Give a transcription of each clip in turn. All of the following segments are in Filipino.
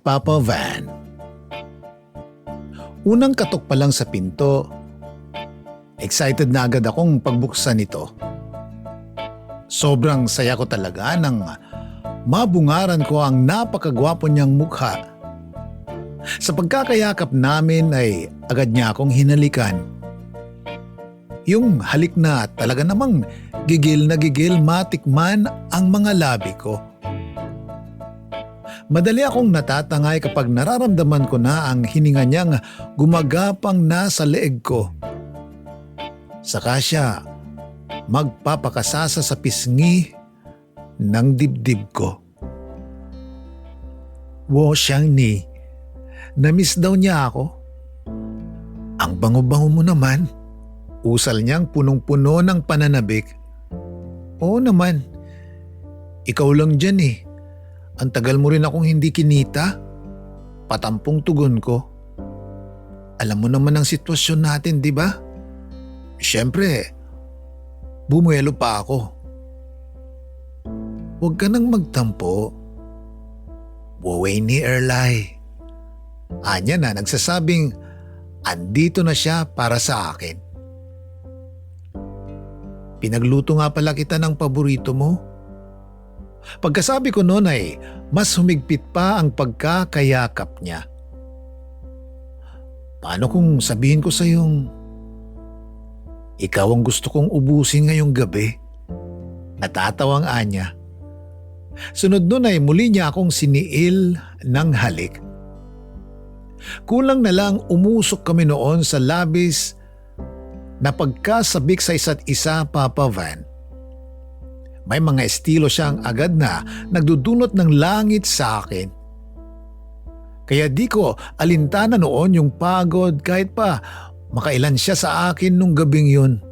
Papa Van. Unang katok pa lang sa pinto, excited na agad akong pagbuksan ito. Sobrang saya ko talaga nang mabungaran ko ang napakagwapo niyang mukha. Sa pagkakayakap namin ay agad niya akong hinalikan. Yung halik na talaga namang gigil na gigil matikman ang mga labi ko. Madali akong natatangay kapag nararamdaman ko na ang hininga niyang gumagapang na sa leeg ko. Saka siya magpapakasasa sa pisngi ng dibdib ko. Wo siyang ni, namiss daw niya ako. Ang bango-bango mo naman. Usal niyang punong-puno ng pananabik. Oo naman, ikaw lang dyan eh. Ang tagal mo rin akong hindi kinita. Patampong tugon ko. Alam mo naman ang sitwasyon natin, di ba? Siyempre, bumuelo pa ako. Huwag ka nang magtampo. Buway ni Erlay. Anya na nagsasabing andito na siya para sa akin. Pinagluto nga pala kita ng paborito mo. Pagkasabi ko noon ay mas humigpit pa ang pagkakayakap niya. Paano kung sabihin ko sa yung ikaw ang gusto kong ubusin ngayong gabi? Natatawang anya. Sunod nun ay muli niya akong siniil ng halik. Kulang na lang umusok kami noon sa labis na pagkasabik sa isa't isa, Papa Van. May mga estilo siyang agad na nagdudunot ng langit sa akin. Kaya di ko alintana noon yung pagod kahit pa makailan siya sa akin nung gabing yun.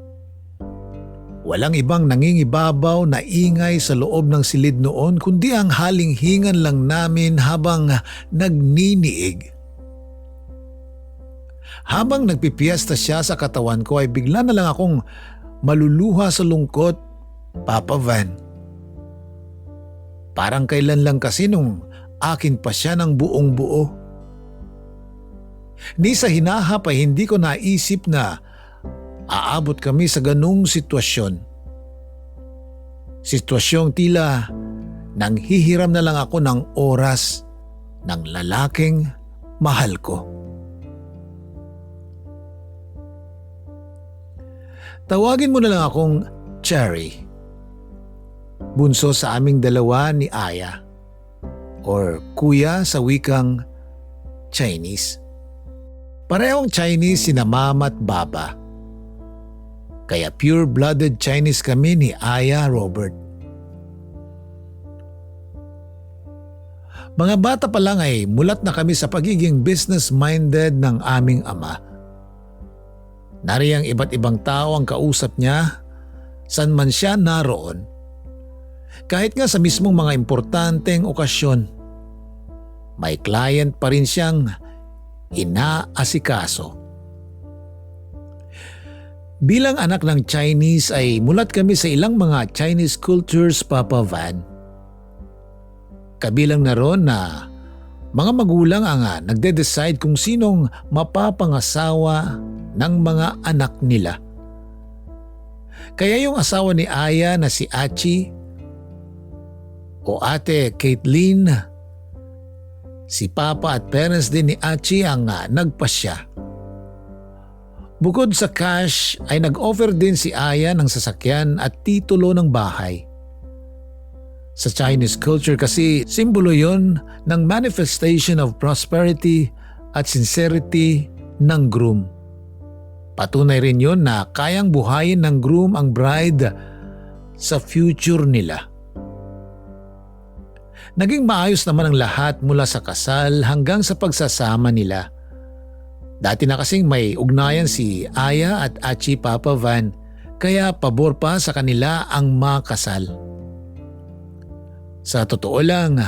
Walang ibang nangingibabaw na ingay sa loob ng silid noon kundi ang haling hingan lang namin habang nagniniig. Habang nagpipiesta siya sa katawan ko ay bigla na lang akong maluluha sa lungkot, Papa Van. Parang kailan lang kasi nung akin pa siya ng buong buo. Ni sa hinahap ay hindi ko naisip na aabot kami sa ganung sitwasyon. Sitwasyong tila nang hihiram na lang ako ng oras ng lalaking mahal ko. Tawagin mo na lang akong Cherry. Bunso sa aming dalawa ni Aya. Or kuya sa wikang Chinese. Parehong Chinese sina mama at baba. Kaya pure-blooded Chinese kami ni Aya Robert. Mga bata pa lang ay mulat na kami sa pagiging business-minded ng aming ama. Nariyang iba't ibang tao ang kausap niya, san man siya naroon. Kahit nga sa mismong mga importanteng okasyon, may client pa rin siyang inaasikaso. Bilang anak ng Chinese ay mulat kami sa ilang mga Chinese cultures, Papa Van. Kabilang na ron na mga magulang ang ah, nagde-decide kung sinong mapapangasawa ng mga anak nila. Kaya yung asawa ni Aya na si Achi o ate Caitlin, si Papa at parents din ni Achi ang uh, nagpasya. Bukod sa cash ay nag-offer din si Aya ng sasakyan at titulo ng bahay. Sa Chinese culture kasi simbolo yon ng manifestation of prosperity at sincerity ng groom. Patunay rin yon na kayang buhayin ng groom ang bride sa future nila. Naging maayos naman ang lahat mula sa kasal hanggang sa pagsasama nila. Dati na kasing may ugnayan si Aya at Achi Papa Van kaya pabor pa sa kanila ang makasal. Sa totoo lang,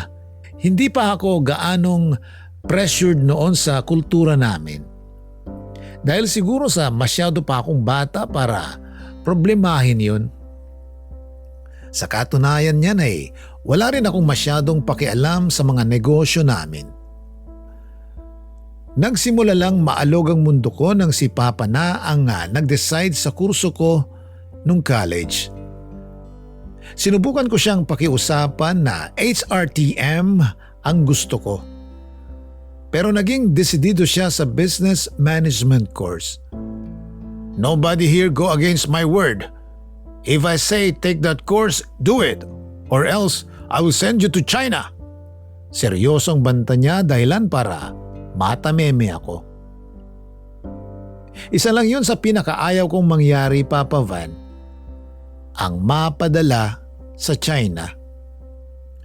hindi pa ako gaanong pressured noon sa kultura namin. Dahil siguro sa masyado pa akong bata para problemahin yun. Sa katunayan niyan ay wala rin akong masyadong pakialam sa mga negosyo namin. Nagsimula lang maalog ang mundo ko nang si Papa na ang ah, nag-decide sa kurso ko nung college. Sinubukan ko siyang pakiusapan na HRTM ang gusto ko. Pero naging desidido siya sa business management course. Nobody here go against my word. If I say take that course, do it. Or else, I will send you to China. Seryosong banta niya dahilan para matameme ako. Isa lang yun sa pinakaayaw kong mangyari, Papa Van. Ang mapadala sa China.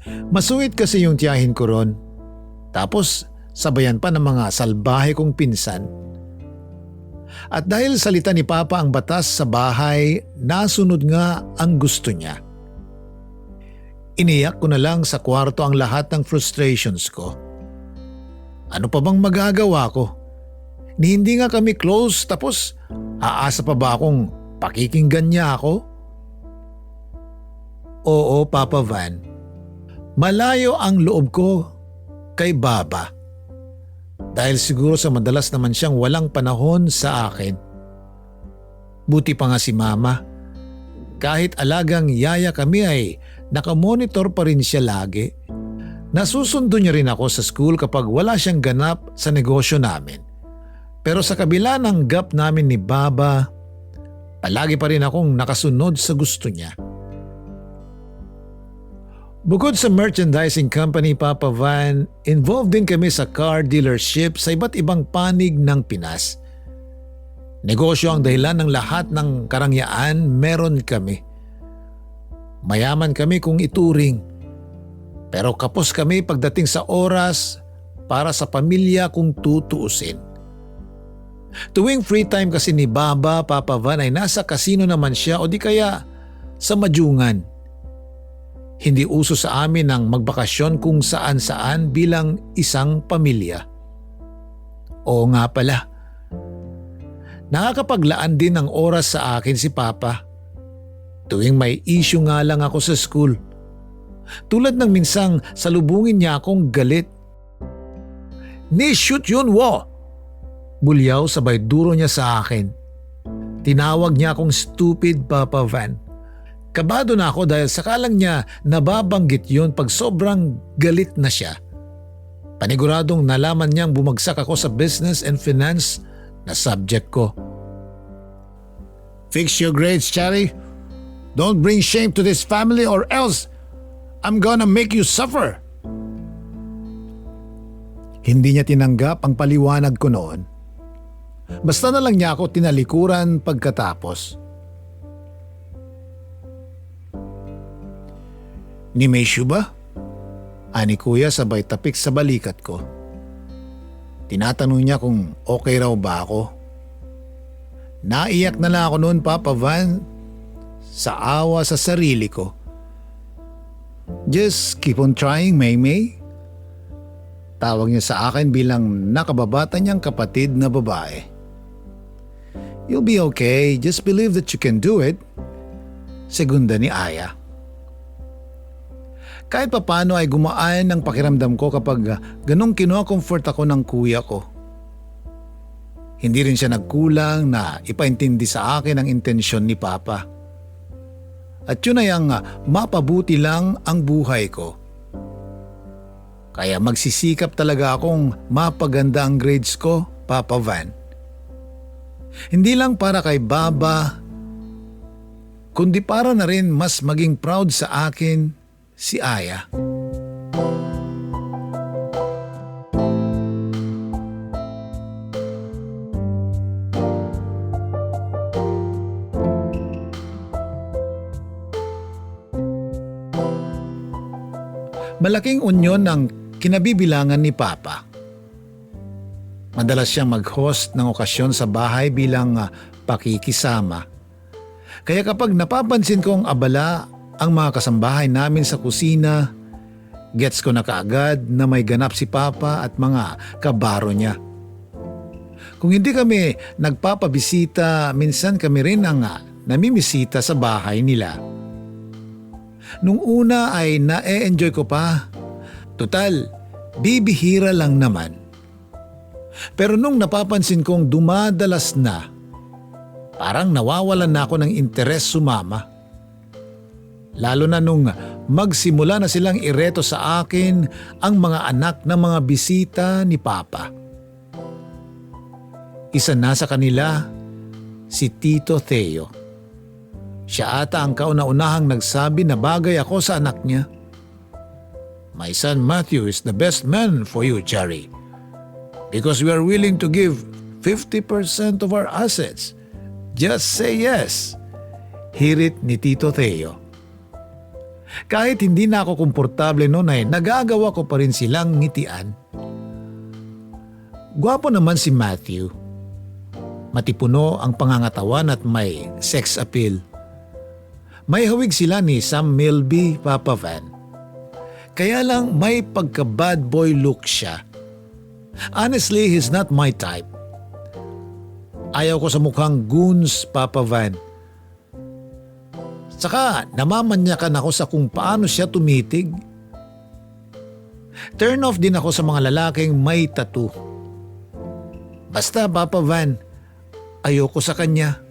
Masuwit kasi yung tiyahin ko ron. Tapos sabayan pa ng mga salbahe kong pinsan. At dahil salita ni Papa ang batas sa bahay, nasunod nga ang gusto niya. Iniyak ko na lang sa kwarto ang lahat ng frustrations ko. Ano pa bang magagawa ko? Ni hindi nga kami close tapos aasa pa ba akong pakikinggan niya ako? Oo, Papa Van. Malayo ang loob ko kay Baba. Dahil siguro sa madalas naman siyang walang panahon sa akin. Buti pa nga si Mama. Kahit alagang yaya kami ay nakamonitor pa rin siya lagi. Nasusundo niya rin ako sa school kapag wala siyang ganap sa negosyo namin. Pero sa kabila ng gap namin ni Baba, palagi pa rin akong nakasunod sa gusto niya. Bukod sa merchandising company Papa Van, involved din kami sa car dealership sa iba't ibang panig ng Pinas. Negosyo ang dahilan ng lahat ng karangyaan meron kami. Mayaman kami kung ituring. Pero kapos kami pagdating sa oras para sa pamilya kung tutuusin. Tuwing free time kasi ni Baba, Papa Van ay nasa kasino naman siya o di kaya sa Majungan. Hindi uso sa amin ang magbakasyon kung saan saan bilang isang pamilya. Oo nga pala. Nakakapaglaan din ng oras sa akin si Papa. Tuwing may issue nga lang ako sa school. Tulad ng minsang salubungin niya akong galit. Ni-shoot yun wo! Bulyaw sabay duro niya sa akin. Tinawag niya akong stupid Papa Van. Kabado na ako dahil sakalang niya nababanggit yun pag sobrang galit na siya. Paniguradong nalaman niyang bumagsak ako sa business and finance na subject ko. Fix your grades, Charlie. Don't bring shame to this family or else I'm gonna make you suffer. Hindi niya tinanggap ang paliwanag ko noon. Basta na lang niya ako tinalikuran pagkatapos. Ni Meishu ba? Ani kuya sabay tapik sa balikat ko. Tinatanong niya kung okay raw ba ako. Naiyak na lang ako noon Papa Van sa awa sa sarili ko. Just keep on trying, Maymay. Tawag niya sa akin bilang nakababata niyang kapatid na babae. You'll be okay, just believe that you can do it. Segunda ni Aya. Kahit papano ay gumaan ang pakiramdam ko kapag ah, ganong kino-comfort ako ng kuya ko. Hindi rin siya nagkulang na ipaintindi sa akin ang intensyon ni Papa. At yun ay ang mapabuti lang ang buhay ko. Kaya magsisikap talaga akong mapaganda ang grades ko, Papa Van. Hindi lang para kay Baba, kundi para na rin mas maging proud sa akin si Aya. Malaking unyon ng kinabibilangan ni Papa. Madalas siyang mag-host ng okasyon sa bahay bilang ah, pakikisama. Kaya kapag napapansin kong abala ang mga kasambahay namin sa kusina, gets ko na kaagad na may ganap si Papa at mga kabaro niya. Kung hindi kami nagpapabisita, minsan kami rin ang ah, namimisita sa bahay nila. Nung una ay na-enjoy ko pa. Total, bibihira lang naman. Pero nung napapansin kong dumadalas na, parang nawawalan na ako ng interes sumama. Lalo na nung magsimula na silang ireto sa akin ang mga anak ng mga bisita ni Papa. Isa na sa kanila, si Tito Theo. Siya ata ang kauna-unahang nagsabi na bagay ako sa anak niya. My son Matthew is the best man for you, Jerry. Because we are willing to give 50% of our assets. Just say yes. Hirit ni Tito Theo. Kahit hindi na ako komportable noon ay nagagawa ko pa rin silang ngitian. Gwapo naman si Matthew. Matipuno ang pangangatawan at may sex appeal. May hawig sila ni Sam Milby, Papa Van. Kaya lang may pagka-bad boy look siya. Honestly, he's not my type. Ayaw ko sa mukhang goons, Papa Van. Saka namamanyakan ako sa kung paano siya tumitig. Turn off din ako sa mga lalaking may tattoo. Basta Papa Van, ayoko sa kanya.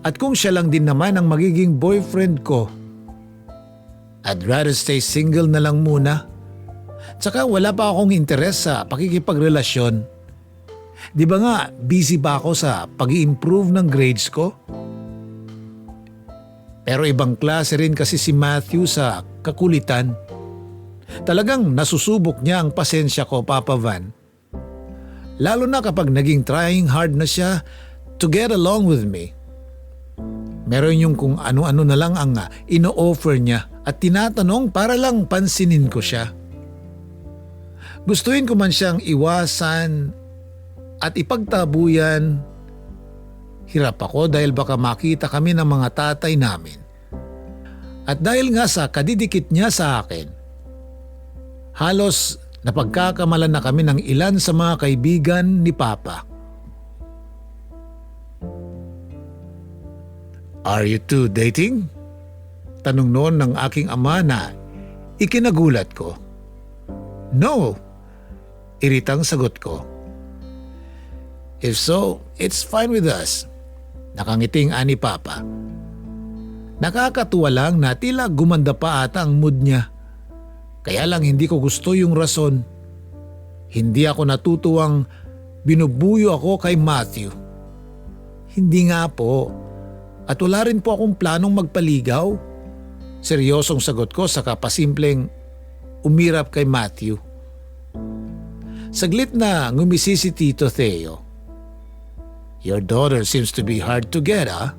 At kung siya lang din naman ang magiging boyfriend ko, I'd rather stay single na lang muna. Tsaka wala pa akong interes sa pakikipagrelasyon. Di ba nga, busy ba ako sa pag improve ng grades ko? Pero ibang klase rin kasi si Matthew sa kakulitan. Talagang nasusubok niya ang pasensya ko, Papa Van. Lalo na kapag naging trying hard na siya to get along with me. Meron yung kung ano-ano na lang ang ah, ino-offer niya at tinatanong para lang pansinin ko siya. Gustuin ko man siyang iwasan at ipagtabuyan. Hirap ako dahil baka makita kami ng mga tatay namin. At dahil nga sa kadidikit niya sa akin, halos napagkakamalan na kami ng ilan sa mga kaibigan ni Papa. Are you two dating? Tanong noon ng aking ama na ikinagulat ko. No, iritang sagot ko. If so, it's fine with us. Nakangiting ani Papa. Nakakatuwa lang na tila gumanda pa ata ang mood niya. Kaya lang hindi ko gusto yung rason. Hindi ako natutuwang binubuyo ako kay Matthew. Hindi nga po. At wala rin po akong planong magpaligaw. Seryosong sagot ko sa kapasimpleng umirap kay Matthew. Saglit na ngumisi si Tito Theo. Your daughter seems to be hard to get, ah?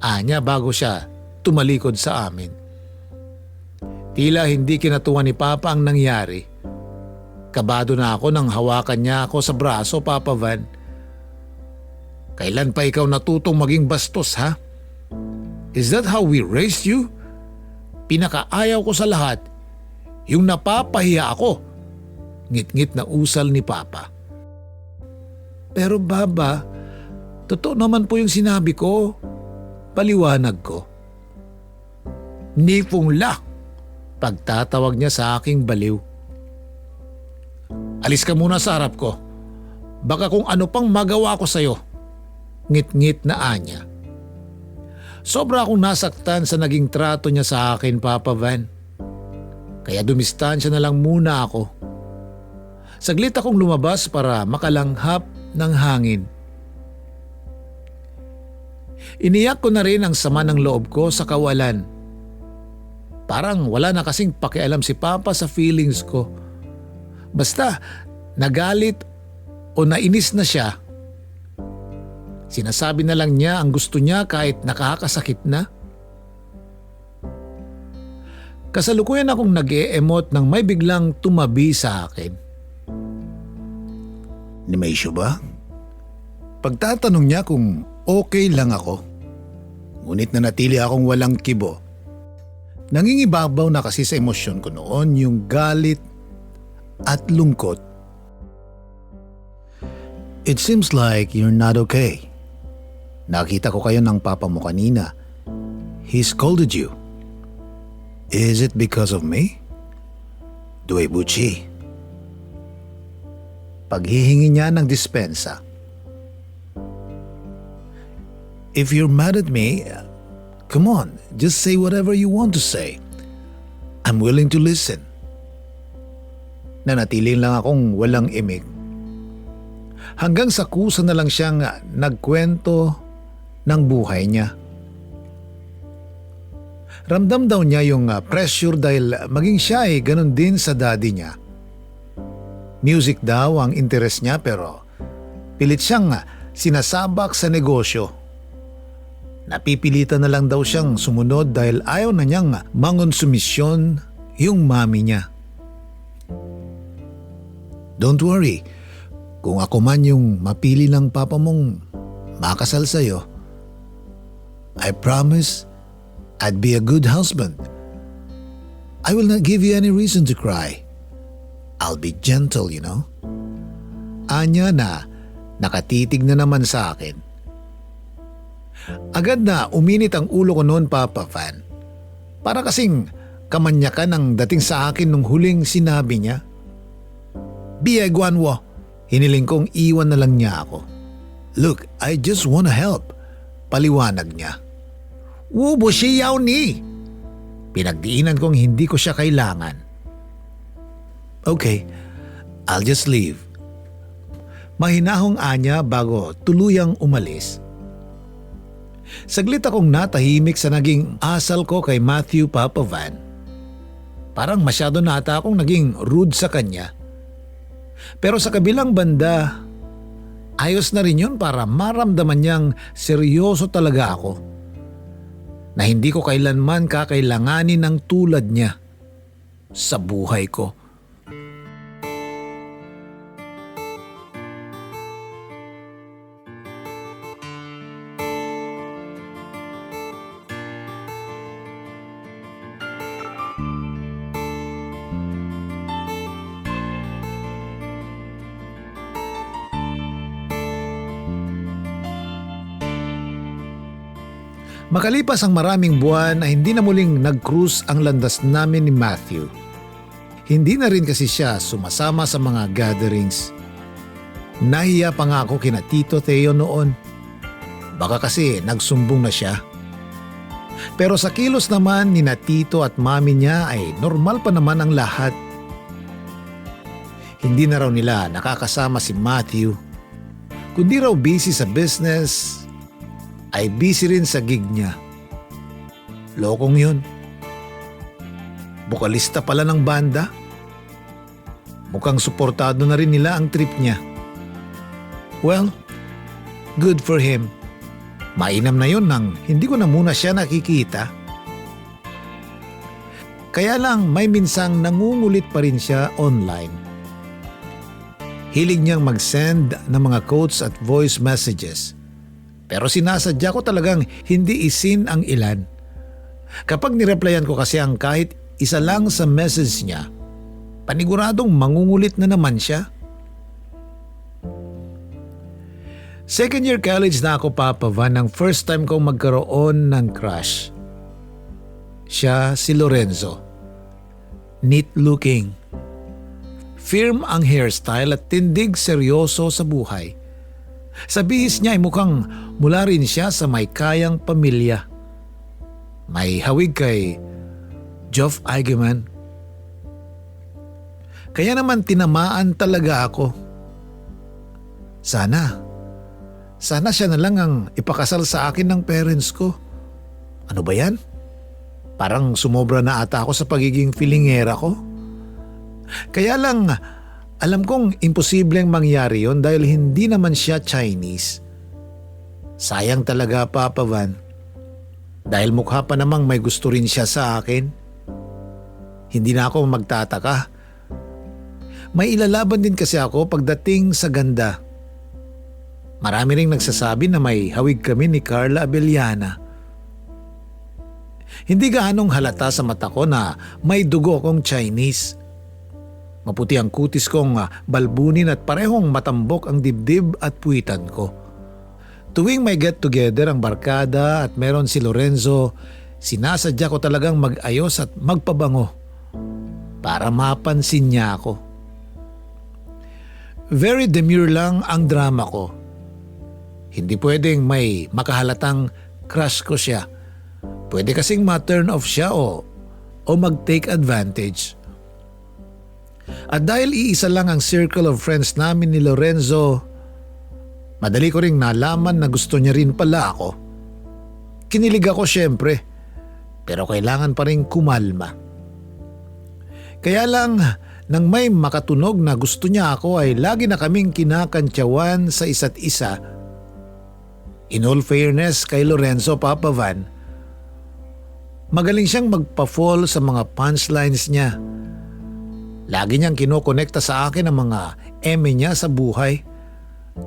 Anya bago siya tumalikod sa amin. Tila hindi kinatuwa ni Papa ang nangyari. Kabado na ako nang hawakan niya ako sa braso, Papa Van. Kailan pa ikaw natutong maging bastos, ha? Is that how we raised you? Pinakaayaw ko sa lahat, yung napapahiya ako. Ngit-ngit na usal ni Papa. Pero Baba, totoo naman po yung sinabi ko. Paliwanag ko. Nipong la, pagtatawag niya sa aking baliw. Alis ka muna sa harap ko. Baka kung ano pang magawa ko sa'yo. Ngit-ngit na anya. Sobra akong nasaktan sa naging trato niya sa akin, Papa Van. Kaya dumistansya na lang muna ako. Saglit akong lumabas para makalanghap ng hangin. Iniyak ko na rin ang sama ng loob ko sa kawalan. Parang wala na kasing pakialam si Papa sa feelings ko. Basta nagalit o nainis na siya, sinasabi na lang niya ang gusto niya kahit nakakasakit na. Kasalukuyan akong nag emote nang may biglang tumabi sa akin. Ni may issue ba? Pagtatanong niya kung okay lang ako. Ngunit nanatili akong walang kibo. Nangingibabaw na kasi sa emosyon ko noon yung galit at lungkot. It seems like you're not okay. Nakita ko kayo ng papa mo kanina. He scolded you. Is it because of me? Due Bucci. paghihingi niya ng dispensa. If you're mad at me, come on, just say whatever you want to say. I'm willing to listen. Nanatiling lang akong walang imik. Hanggang sa kusa na lang siyang nagkwento ng buhay niya. Ramdam daw niya yung uh, pressure dahil maging siya ay ganun din sa daddy niya. Music daw ang interest niya pero pilit siyang uh, sinasabak sa negosyo. Napipilitan na lang daw siyang sumunod dahil ayaw na niyang mangonsumisyon yung mami niya. Don't worry, kung ako man yung mapili ng papa mong makasal sa'yo, I promise I'd be a good husband. I will not give you any reason to cry. I'll be gentle, you know. Anya na nakatitig na naman sa akin. Agad na uminit ang ulo ko noon, Papa Fan. Para kasing kamanyakan ang dating sa akin nung huling sinabi niya. Bia Guanwo, hiniling kong iwan na lang niya ako. Look, I just wanna help. Paliwanag niya. Wubo siya ni. Pinagdiinan kong hindi ko siya kailangan. Okay, I'll just leave. Mahinahong anya bago tuluyang umalis. Saglit akong natahimik sa naging asal ko kay Matthew Papavan. Parang masyado nata akong naging rude sa kanya. Pero sa kabilang banda, ayos na rin yun para maramdaman niyang seryoso talaga ako na hindi ko kailanman kakailanganin ng tulad niya sa buhay ko. Makalipas ang maraming buwan ay hindi na muling nag-cruise ang landas namin ni Matthew. Hindi na rin kasi siya sumasama sa mga gatherings. Nahiya pa nga ako kina Tito Theo noon. Baka kasi nagsumbong na siya. Pero sa kilos naman ni na Tito at mami niya ay normal pa naman ang lahat. Hindi na raw nila nakakasama si Matthew. Kundi raw busy sa business ay busy rin sa gig niya. Lokong yun. Bukalista pala ng banda. Mukhang suportado na rin nila ang trip niya. Well, good for him. Mainam na yun nang hindi ko na muna siya nakikita. Kaya lang may minsang nangungulit pa rin siya online. Hilig niyang mag-send ng mga quotes at voice messages. Pero sinasadya ko talagang hindi isin ang ilan. Kapag nireplyan ko kasi ang kahit isa lang sa message niya, paniguradong mangungulit na naman siya. Second year college na ako papava nang first time kong magkaroon ng crush. Siya si Lorenzo. Neat looking. Firm ang hairstyle at tindig seryoso sa buhay. Sa bihis niya ay mukhang mula rin siya sa may kayang pamilya. May hawig kay Geoff Eigenman. Kaya naman tinamaan talaga ako. Sana, sana siya na lang ang ipakasal sa akin ng parents ko. Ano ba yan? Parang sumobra na ata ako sa pagiging filingera ko. Kaya lang, alam kong imposibleng mangyari yon dahil hindi naman siya Chinese. Sayang talaga Papa Van. Dahil mukha pa namang may gusto rin siya sa akin. Hindi na ako magtataka. May ilalaban din kasi ako pagdating sa ganda. Marami ring nagsasabi na may hawig kami ni Carla Abellana. Hindi gaanong halata sa mata ko na may dugo akong Chinese. Maputi ang kutis kong ah, balbunin at parehong matambok ang dibdib at puwitan ko. Tuwing may get together ang barkada at meron si Lorenzo, sinasadya ko talagang mag-ayos at magpabango para mapansin niya ako. Very demure lang ang drama ko. Hindi pwedeng may makahalatang crush ko siya. Pwede kasing ma-turn off siya o, o mag-take advantage. At dahil iisa lang ang circle of friends namin ni Lorenzo, madali ko ring nalaman na gusto niya rin pala ako. Kinilig ako syempre, pero kailangan pa rin kumalma. Kaya lang, nang may makatunog na gusto niya ako ay lagi na kaming kinakantyawan sa isa't isa. In all fairness kay Lorenzo Papavan, magaling siyang magpa-fall sa mga punchlines niya. Lagi niyang kinokonekta sa akin ang mga eme niya sa buhay.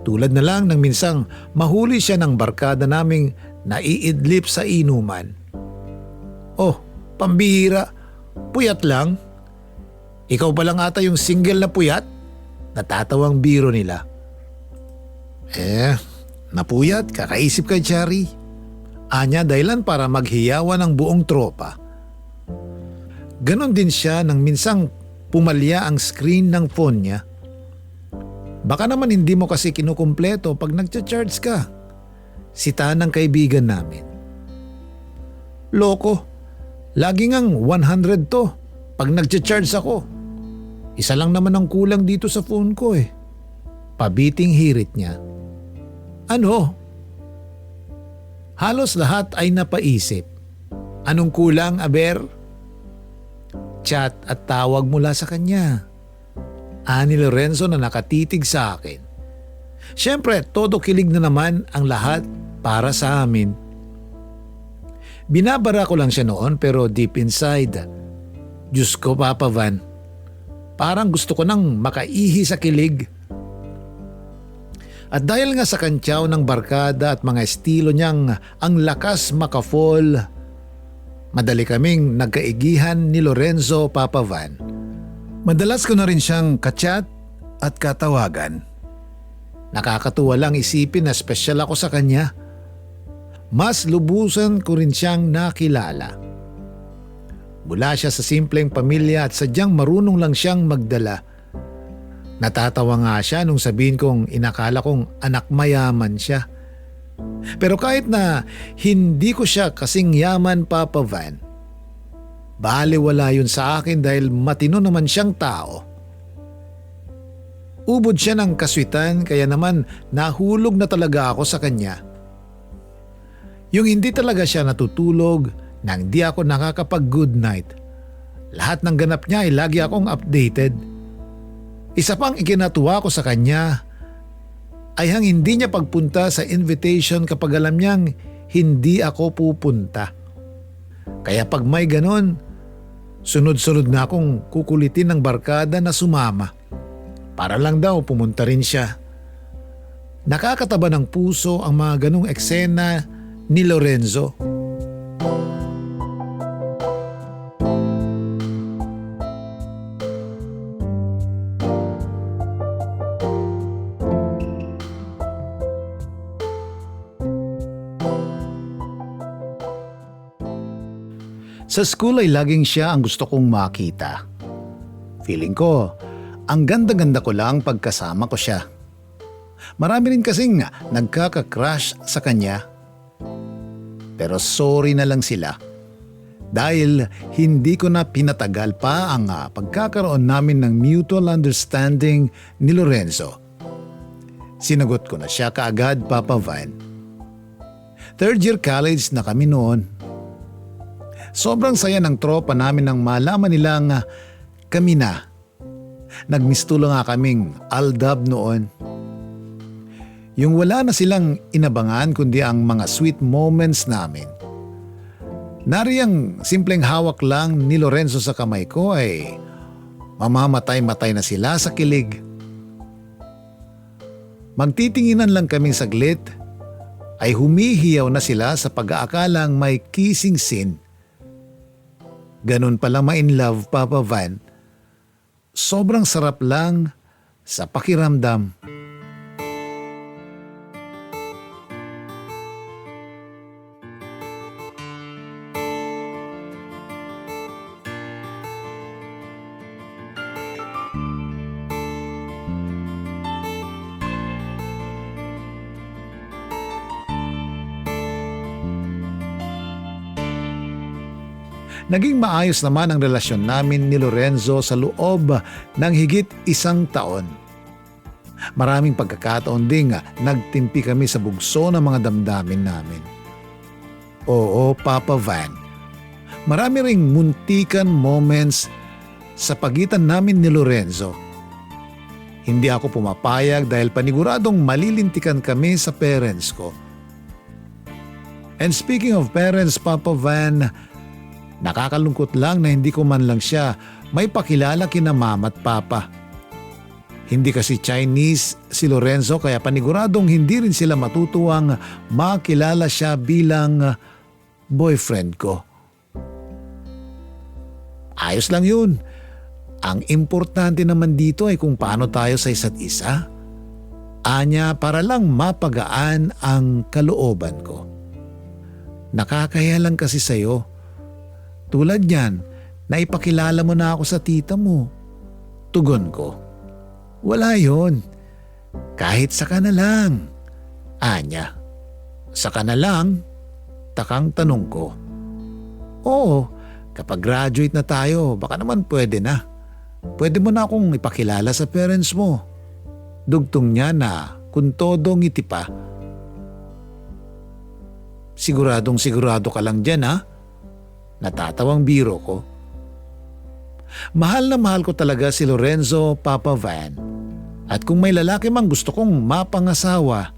Tulad na lang ng minsang mahuli siya ng barkada naming naiidlip sa inuman. Oh, pambihira, puyat lang. Ikaw pa lang ata yung single na puyat? Natatawang biro nila. Eh, napuyat, kakaisip ka, Chari. Anya dahilan para maghiyawan ng buong tropa. Ganon din siya nang minsang pumalya ang screen ng phone niya. Baka naman hindi mo kasi kinukumpleto pag nagcha-charge ka. Sita ng kaibigan namin. Loko, lagi ngang 100 to pag nagcha-charge ako. Isa lang naman ang kulang dito sa phone ko eh. Pabiting hirit niya. Ano? Halos lahat ay napaisip. Anong kulang, Aber? Chat at tawag mula sa kanya. Ani Lorenzo na nakatitig sa akin. Siyempre, todo kilig na naman ang lahat para sa amin. Binabara ko lang siya noon pero deep inside, Diyos ko Papa Van, parang gusto ko nang makaihi sa kilig. At dahil nga sa kantyaw ng barkada at mga estilo niyang ang lakas makafall, madali kaming nagkaigihan ni Lorenzo Papavan. Madalas ko na rin siyang kachat at katawagan. Nakakatuwa lang isipin na espesyal ako sa kanya. Mas lubusan ko rin siyang nakilala. Mula siya sa simpleng pamilya at sadyang marunong lang siyang magdala. Natatawa nga siya nung sabihin kong inakala kong anak mayaman siya. Pero kahit na hindi ko siya kasing yaman Papa Van, baliwala yun sa akin dahil matino naman siyang tao. Ubod siya ng kaswitan kaya naman nahulog na talaga ako sa kanya. Yung hindi talaga siya natutulog nang di ako nakakapag good night. Lahat ng ganap niya ay lagi akong updated. Isa pang ikinatuwa ko sa kanya ay hang hindi niya pagpunta sa invitation kapag alam niyang hindi ako pupunta. Kaya pag may ganon, sunod-sunod na akong kukulitin ng barkada na sumama. Para lang daw pumunta rin siya. Nakakataba ng puso ang mga ganong eksena ni Lorenzo. Sa school ay laging siya ang gusto kong makita. Feeling ko, ang ganda-ganda ko lang pagkasama ko siya. Marami rin kasing nagkaka-crush sa kanya. Pero sorry na lang sila. Dahil hindi ko na pinatagal pa ang ah, pagkakaroon namin ng mutual understanding ni Lorenzo. Sinagot ko na siya kaagad, Papa Van. Third year college na kami noon Sobrang saya ng tropa namin nang malaman nilang kami na. Nagmistulo nga kaming aldab noon. Yung wala na silang inabangan kundi ang mga sweet moments namin. Nariyang simpleng hawak lang ni Lorenzo sa kamay ko ay mamamatay-matay na sila sa kilig. Magtitinginan lang kaming saglit ay humihiyaw na sila sa pag-aakalang may kissing scene Ganun pala ma-in love, Papa Van. Sobrang sarap lang sa pakiramdam. Naging maayos naman ang relasyon namin ni Lorenzo sa loob ng higit isang taon. Maraming pagkakataon ding nagtimpi kami sa bugso ng mga damdamin namin. Oo, Papa Van. Marami ring muntikan moments sa pagitan namin ni Lorenzo. Hindi ako pumapayag dahil paniguradong malilintikan kami sa parents ko. And speaking of parents, Papa Van, nakakalungkot lang na hindi ko man lang siya may pakilala kina mama at papa. Hindi kasi Chinese si Lorenzo kaya paniguradong hindi rin sila matutuwang makilala siya bilang boyfriend ko. Ayos lang yun. Ang importante naman dito ay kung paano tayo sa isa't isa. Anya para lang mapagaan ang kalooban ko. Nakakaya lang kasi sa'yo. Tulad niyan, naipakilala mo na ako sa tita mo. Tugon ko. Wala yon. Kahit sa na lang. Anya. Sa na lang? Takang tanong ko. Oo, kapag graduate na tayo, baka naman pwede na. Pwede mo na akong ipakilala sa parents mo. Dugtong niya na kung todo ngiti pa. Siguradong sigurado ka lang dyan ha? Natatawang biro ko. Mahal na mahal ko talaga si Lorenzo Papa Van. At kung may lalaki mang gusto kong mapangasawa,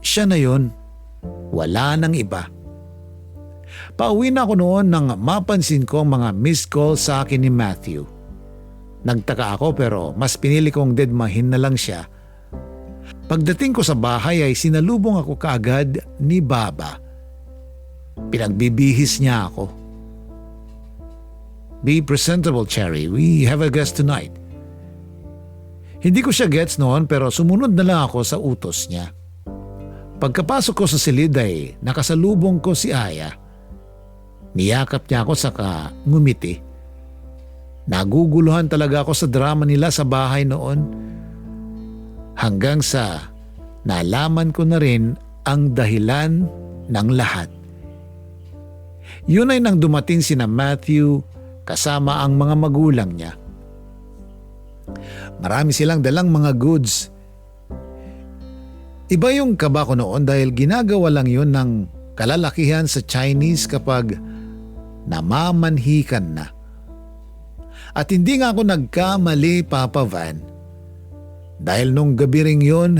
siya na yon. Wala nang iba. Pauwi na ako noon nang mapansin ko ang mga missed call sa akin ni Matthew. Nagtaka ako pero mas pinili kong dedmahin na lang siya. Pagdating ko sa bahay ay sinalubong ako kaagad ni Baba. Pinagbibihis niya ako. Be presentable, Cherry. We have a guest tonight. Hindi ko siya gets noon pero sumunod na lang ako sa utos niya. Pagkapasok ko sa silid ay nakasalubong ko si Aya. Niyakap niya ako saka ngumiti. Naguguluhan talaga ako sa drama nila sa bahay noon. Hanggang sa nalaman ko na rin ang dahilan ng lahat. Yun ay nang dumating sina Matthew kasama ang mga magulang niya. Marami silang dalang mga goods. Iba yung kaba ko noon dahil ginagawa lang yun ng kalalakihan sa Chinese kapag namamanhikan na. At hindi nga ako nagkamali, Papa Van. Dahil nung gabi ring yun,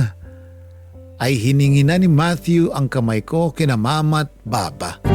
ay hiningi na ni Matthew ang kamay ko kina mama at baba.